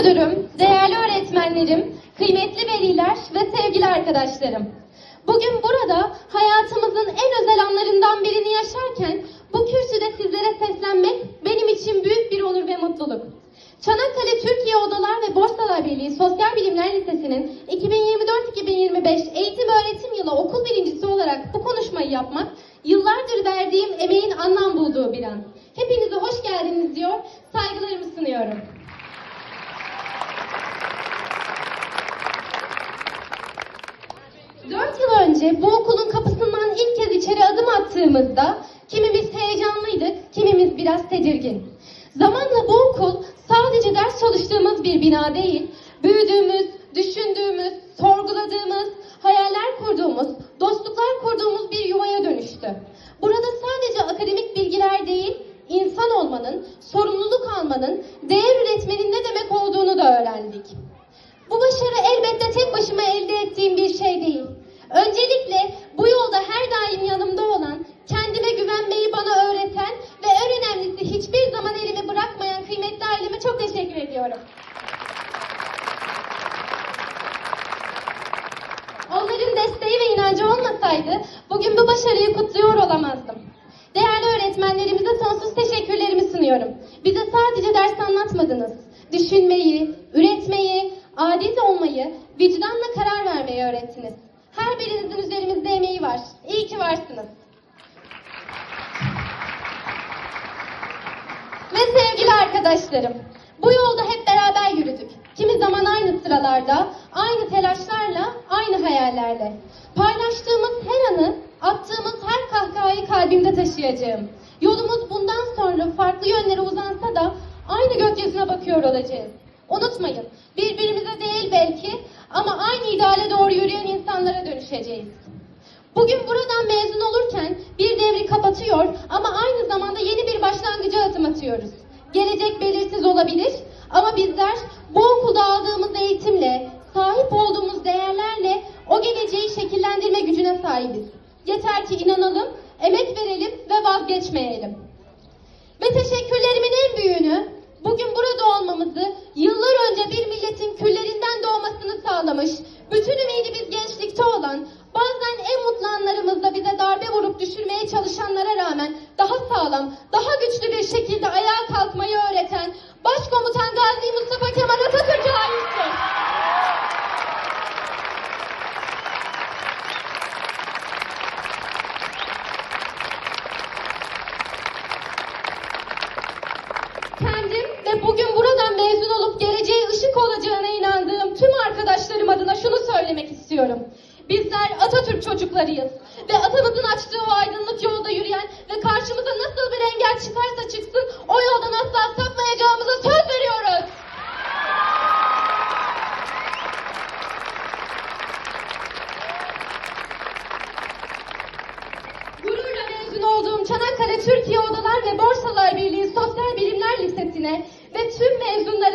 müdürüm, değerli öğretmenlerim, kıymetli veliler ve sevgili arkadaşlarım. Bugün burada hayatımızın en özel anlarından birini yaşarken bu kürsüde sizlere seslenmek benim için büyük bir onur ve mutluluk. Çanakkale Türkiye Odalar ve Borsalar Birliği Sosyal Bilimler Lisesi'nin 2024-2025 eğitim öğretim yılı okul birincisi olarak bu konuşmayı yapmak yıllardır verdiğim emeğin anlam bulduğu bir an. Hepinize hoş geldiniz diyor, saygılarımı sunuyorum. Dört yıl önce bu okulun kapısından ilk kez içeri adım attığımızda kimimiz heyecanlıydık, kimimiz biraz tedirgin. Zamanla bu okul sadece ders çalıştığımız bir bina değil, büyüdüğümüz, düşündüğümüz, sorguladığımız, hayaller kurduğumuz, dostluklar kurduğumuz bir yuvaya dönüştü. Burada sadece akademik bilgiler değil, insan olmanın, sorumluluk almanın, değer üretmenin ne demek olduğunu da öğrendik. Bu başarı elbette tek başıma elde ettiğim bir şey değil. Öncelikle bu yolda her daim yanımda olan, kendime güvenmeyi bana öğreten ve en önemlisi hiçbir zaman elimi bırakmayan kıymetli aileme çok teşekkür ediyorum. Onların desteği ve inancı olmasaydı bugün bu başarıyı kutluyor olamazdım. Değerli öğretmenlerimize sonsuz teşekkürlerimi sunuyorum. Bize sadece ders anlatmadınız. Düşünmeyi, üretmeyi, aciz olmayı, vicdanla karar vermeyi öğrettiniz. Her birinizin üzerimizde emeği var. İyi ki varsınız. Ve sevgili arkadaşlarım, bu yolda hep beraber yürüdük. Kimi zaman aynı sıralarda, aynı telaşlarla, aynı hayallerle. Paylaştığımız her anı, attığımız her kahkahayı kalbimde taşıyacağım. Yolumuz bundan sonra farklı yönlere uzansa da aynı gökyüzüne bakıyor olacağız. Unutmayın, birbirimize değil belki ama aynı ideale doğru yürüyen insanlara dönüşeceğiz. Bugün buradan mezun olurken bir devri kapatıyor ama aynı zamanda yeni bir başlangıca adım atıyoruz. Gelecek belirsiz olabilir ama bizler bu okulda aldığımız eğitimle, sahip olduğumuz değerlerle o geleceği şekillendirme gücüne sahibiz. Yeter ki inanalım, emek verelim ve vazgeçmeyelim. Ve teşekkürlerimin en büyüğünü bugün burada olmamızı yıllar önce bir milletin küllerinden çalışanlara rağmen daha sağlam, daha güçlü bir şekilde ayağa kalkmayı öğreten Başkomutan Gazi Mustafa Kemal Atatürk'e aittir. kendim ve bugün buradan mezun olup geleceğe ışık olacağına inandığım tüm arkadaşlarım adına şunu söylemek istiyorum. Çocuklarıyız ve atamızın açtığı o aydınlık yolda yürüyen ve karşımıza nasıl bir engel çıkarsa çıksın o yoldan asla sapmayacağımıza söz veriyoruz. Gururla mezun olduğum Çanakkale Türkiye Odalar ve Borsalar Birliği Sosyal Bilimler Lisesi'ne ve tüm mezunlara